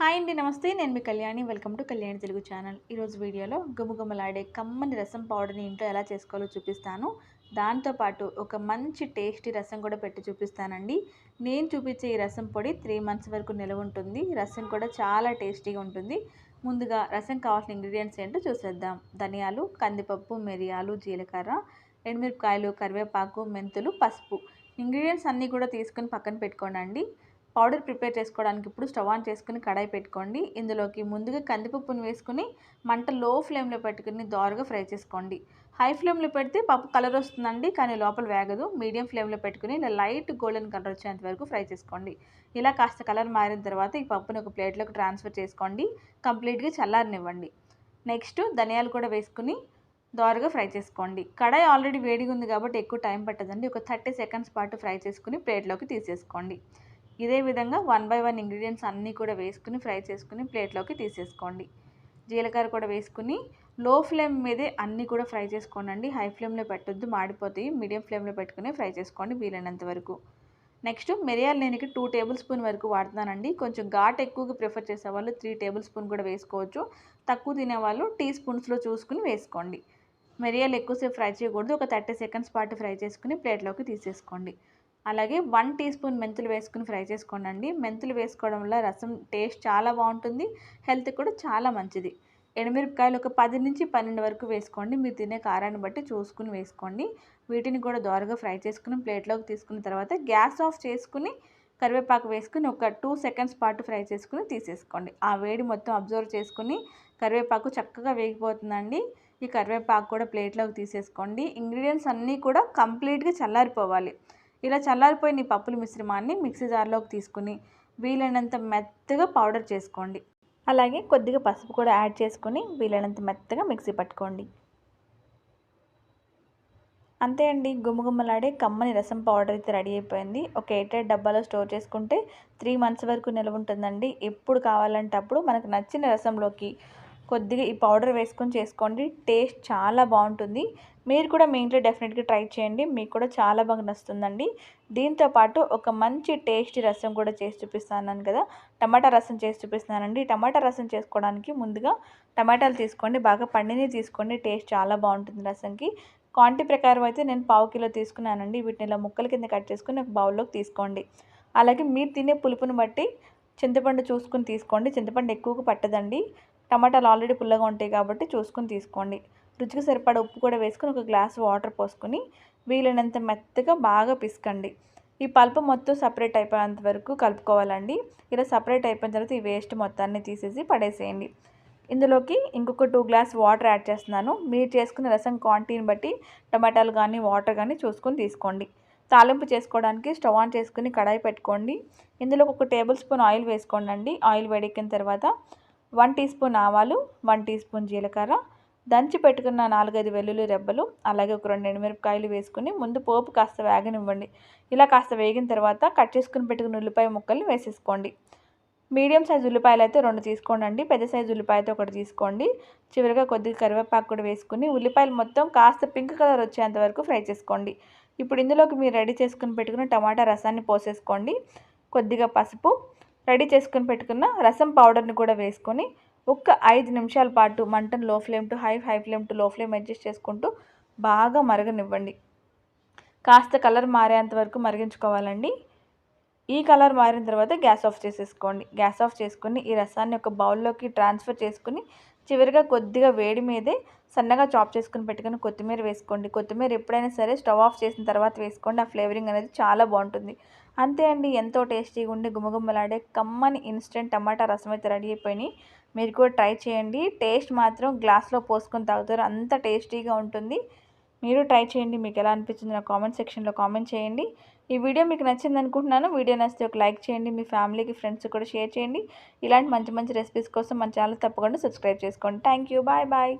Hi అండి నమస్తే. నేను మీ Kalyani. Welcome to Kalyani Telugu channel. ఈరోజు వీడియోలో గుమగుమలాడే కమ్మని రసం పౌడర్ని ఇంట్లో ఎలా చేసుకోవాలో చూపిస్తాను. దాంతోపాటు ఒక మంచి టేస్టీ రసం కూడా పెట్టి చూపిస్తానండి. నేను చూపించే ఈ రసం పొడి త్రీ మంత్స్ వరకు నిలవ ఉంటుంది. రసం కూడా చాలా టేస్టీగా ఉంటుంది. ముందుగా రసం కావాల్సిన ఇంగ్రీడియంట్స్ ఏంటో చూసేద్దాం. ధనియాలు కందిపప్పు మిరియాలు జీలకర్ర ఎండుమిరపకాయలు కరివేపాకు మెంతులు పసుపు. ఇంగ్రీడియంట్స్ అన్నీ కూడా తీసుకొని పక్కన పెట్టుకోండి పౌడర్ ప్రిపేర్ చేసుకోవడానికి ఇప్పుడు స్టవ్ ఆన్ చేసుకుని కడాయి పెట్టుకోండి. ఇందులోకి ముందుగా కందిపప్పును వేసుకుని మంట లో ఫ్లేమ్లో పెట్టుకుని దోరగా ఫ్రై చేసుకోండి. హై ఫ్లేమ్లో పెడితే పప్పు కలర్ వస్తుందండి కానీ లోపల వేగదు. మీడియం ఫ్లేమ్లో పెట్టుకుని ఇలా లైట్ గోల్డెన్ కలర్ వచ్చేంత వరకు ఫ్రై చేసుకోండి. ఇలా కాస్త కలర్ మారిన తర్వాత ఈ పప్పుని ఒక ప్లేట్లోకి ట్రాన్స్ఫర్ చేసుకోండి. కంప్లీట్గా చల్లారనివ్వండి. నెక్స్ట్ ధనియాలు కూడా వేసుకుని దోరగా ఫ్రై చేసుకోండి. కడాయి ఆల్రెడీ వేడిగా ఉంది కాబట్టి ఎక్కువ టైం పట్టదండి. ఒక థర్టీ సెకండ్స్ పాటు ఫ్రై చేసుకుని ప్లేట్లోకి తీసేసుకోండి. ఇదే విధంగా వన్ బై వన్ ఇంగ్రీడియంట్స్ అన్నీ కూడా వేసుకుని ఫ్రై చేసుకుని ప్లేట్లోకి తీసేసుకోండి. జీలకర్ర కూడా వేసుకుని లో ఫ్లేమ్ మీదే అన్నీ కూడా ఫ్రై చేసుకోండి హై ఫ్లేమ్లో పెట్టొద్దు మాడిపోతాయి. మీడియం ఫ్లేమ్లో పెట్టుకుని ఫ్రై చేసుకోండి వీలైనంత వరకు. నెక్స్ట్ మిరియాలు నేను టూ టేబుల్ స్పూన్ వరకు వాడుతున్నానండి కొంచెం ఘాట్ ఎక్కువగా ప్రిఫర్ చేసే వాళ్ళు త్రీ టేబుల్ స్పూన్ కూడా వేసుకోవచ్చు. తక్కువ తినేవాళ్ళు టీ స్పూన్స్లో చూసుకుని వేసుకోండి. మిరియాలు ఎక్కువసేపు ఫ్రై చేయకూడదు. ఒక థర్టీ సెకండ్స్ పాటు ఫ్రై చేసుకుని ప్లేట్లోకి తీసేసుకోండి. అలాగే వన్ టీ స్పూన్ మెంతులు వేసుకుని ఫ్రై చేసుకోండి మెంతులు వేసుకోవడం వల్ల రసం టేస్ట్ చాలా బాగుంటుంది హెల్త్ కూడా చాలా మంచిది. ఎండుమిరపకాయలు ఒక పది నుంచి పన్నెండు వరకు వేసుకోండి. మీరు తినే కారాన్ని బట్టి చూసుకుని వేసుకోండి. వీటిని కూడా దోరగా ఫ్రై చేసుకుని ప్లేట్లోకి తీసుకున్న తర్వాత గ్యాస్ ఆఫ్ చేసుకుని కరివేపాకు వేసుకుని ఒక టూ సెకండ్స్ పాటు ఫ్రై చేసుకుని తీసేసుకోండి. ఆ వేడి మొత్తం అబ్జర్వ్ చేసుకుని కరివేపాకు చక్కగా వేగిపోతుందండి. ఈ కరివేపాకు కూడా ప్లేట్లోకి తీసేసుకోండి. ఇంగ్రీడియంట్స్ అన్నీ కూడా కంప్లీట్గా చల్లారిపోవాలి. ఇలా చల్లారిపోయిన ఈ పప్పుల మిశ్రమాన్ని మిక్సీ జార్లోకి తీసుకుని వీలైనంత మెత్తగా పౌడర్ చేసుకోండి. అలాగే కొద్దిగా పసుపు కూడా యాడ్ చేసుకొని వీలైనంత మెత్తగా మిక్సీ పట్టుకోండి. అంతే అండి గుమ్మగుమ్మలాడే కమ్మని రసం పౌడర్ అయితే రెడీ అయిపోయింది. ఒక ఎయిటెడ్ డబ్బాలో స్టోర్ చేసుకుంటే త్రీ మంత్స్ వరకు నిల్వ ఉంటుందండి. ఎప్పుడు కావాలంటే అప్పుడు మనకు నచ్చిన రసంలోకి కొద్దిగా ఈ పౌడర్ వేసుకొని చేసుకోండి. టేస్ట్ చాలా బాగుంటుంది. మీరు కూడా మీ ఇంట్లో డెఫినెట్గా ట్రై చేయండి. మీకు కూడా చాలా బాగా నచ్చుతుందండి దీంతోపాటు ఒక మంచి టేస్టీ రసం కూడా చేసి చూపిస్తున్నాను కదా. టమాటా రసం చేసి చూపిస్తున్నానండి. టమాటా రసం చేసుకోవడానికి ముందుగా టమాటాలు తీసుకోండి. బాగా పండిని తీసుకోండి. టేస్ట్ చాలా బాగుంటుంది రసంకి. క్వాంటిటీ ప్రకారం అయితే నేను పావు కిలో తీసుకున్నానండి. వీటిని ఇలా ముక్కల కింద కట్ చేసుకుని ఒక బౌల్లోకి తీసుకోండి. అలాగే మీరు తినే పులుపుని బట్టి చింతపండు చూసుకుని తీసుకోండి. చింతపండు ఎక్కువగా పట్టదండి. టమాటాలు ఆల్రెడీ పుల్లగా ఉంటాయి కాబట్టి చూసుకుని తీసుకోండి. రుచికి సరిపడ ఉప్పు కూడా వేసుకొని ఒక గ్లాస్ వాటర్ పోసుకొని వీలైనంత మెత్తగా బాగా పిసకండి. ఈ పల్పు మొత్తం సపరేట్ అయిపోయేంత వరకు కలుపుకోవాలండి. ఇలా సపరేట్ అయిపోయిన తర్వాత ఈ వేస్ట్ మొత్తాన్ని తీసేసి పడేసేయండి. ఇందులోకి ఇంకొక టూ గ్లాస్ వాటర్ యాడ్ చేస్తున్నాను. మీరు చేసుకున్న రసం క్వాంటిటీని బట్టి టమాటాలు కానీ వాటర్ కానీ చూసుకొని తీసుకోండి. తాలింపు చేసుకోవడానికి స్టవ్ ఆన్ చేసుకుని కడాయి పెట్టుకోండి. ఇందులో ఒక టేబుల్ స్పూన్ ఆయిల్ వేసుకోండి ఆయిల్ వేడెక్కిన తర్వాత వన్ టీ స్పూన్ ఆవాలు వన్ టీ స్పూన్ జీలకర్ర దంచి పెట్టుకున్న నాలుగైదు వెల్లుల్లి రెబ్బలు అలాగే ఒక రెండు ఎండుమిరపకాయలు వేసుకుని ముందు పోపు కాస్త వేగనివ్వండి. ఇలా కాస్త వేగిన తర్వాత కట్ చేసుకుని పెట్టుకున్న ఉల్లిపాయ ముక్కల్ని వేసేసుకోండి. మీడియం సైజు ఉల్లిపాయలు అయితే రెండు తీసుకోండి పెద్ద సైజు ఉల్లిపాయతో ఒకటి తీసుకోండి. చివరిగా కొద్దిగా కరివేపాకు కూడా వేసుకుని ఉల్లిపాయలు మొత్తం కాస్త పింక్ కలర్ వచ్చేంత వరకు ఫ్రై చేసుకోండి. ఇప్పుడు ఇందులోకి మీరు రెడీ చేసుకుని పెట్టుకున్న టమాటా రసాన్ని పోసేసుకోండి. కొద్దిగా పసుపు రెడీ చేసుకుని పెట్టుకున్న రసం పౌడర్ని కూడా వేసుకొని ఒక్క ఐదు నిమిషాల పాటు మంటను low flame to high high flame to low flame adjust చేసుకుంటూ బాగా మరగనివ్వండి. కాస్త కలర్ మారేంత వరకు మరిగించుకోవాలండి. ఈ కలర్ మారిన తర్వాత గ్యాస్ ఆఫ్ చేసేసుకోండి. గ్యాస్ ఆఫ్ చేసుకుని ఈ రసాన్ని ఒక బౌల్లోకి ట్రాన్స్ఫర్ చేసుకుని చివరిగా కొద్దిగా వేడి మీదే సన్నగా చాప్ చేసుకుని పెట్టుకుని కొత్తిమీర వేసుకోండి. కొత్తిమీర ఎప్పుడైనా సరే స్టవ్ ఆఫ్ చేసిన తర్వాత వేసుకోండి. ఆ ఫ్లేవరింగ్ అనేది చాలా బాగుంటుంది. అంతే అండి. ఎంతో టేస్టీగా ఉండి గుమగుమ్మలాడే కమ్మని ఇన్స్టెంట్ టమాటా రసం అయితే రెడీ అయిపోయినాయి. మీరు కూడా ట్రై చేయండి. టేస్ట్ మాత్రం గ్లాస్లో పోసుకొని తాగుతారు. అంత టేస్టీగా ఉంటుంది. మీరు ట్రై చేయండి. మీకు ఎలా అనిపించింది నా కామెంట్ సెక్షన్లో కామెంట్ చేయండి. ఈ వీడియో మీకు నచ్చింది అనుకుంటున్నాను. వీడియో నచ్చితే ఒక లైక్ చేయండి. మీ ఫ్యామిలీకి ఫ్రెండ్స్ కూడా షేర్ చేయండి. ఇలాంటి మంచి మంచి రెసిపీస్ కోసం మన ఛానల్ తప్పకుండా సబ్స్క్రైబ్ చేసుకోండి. Thank you. Bye bye.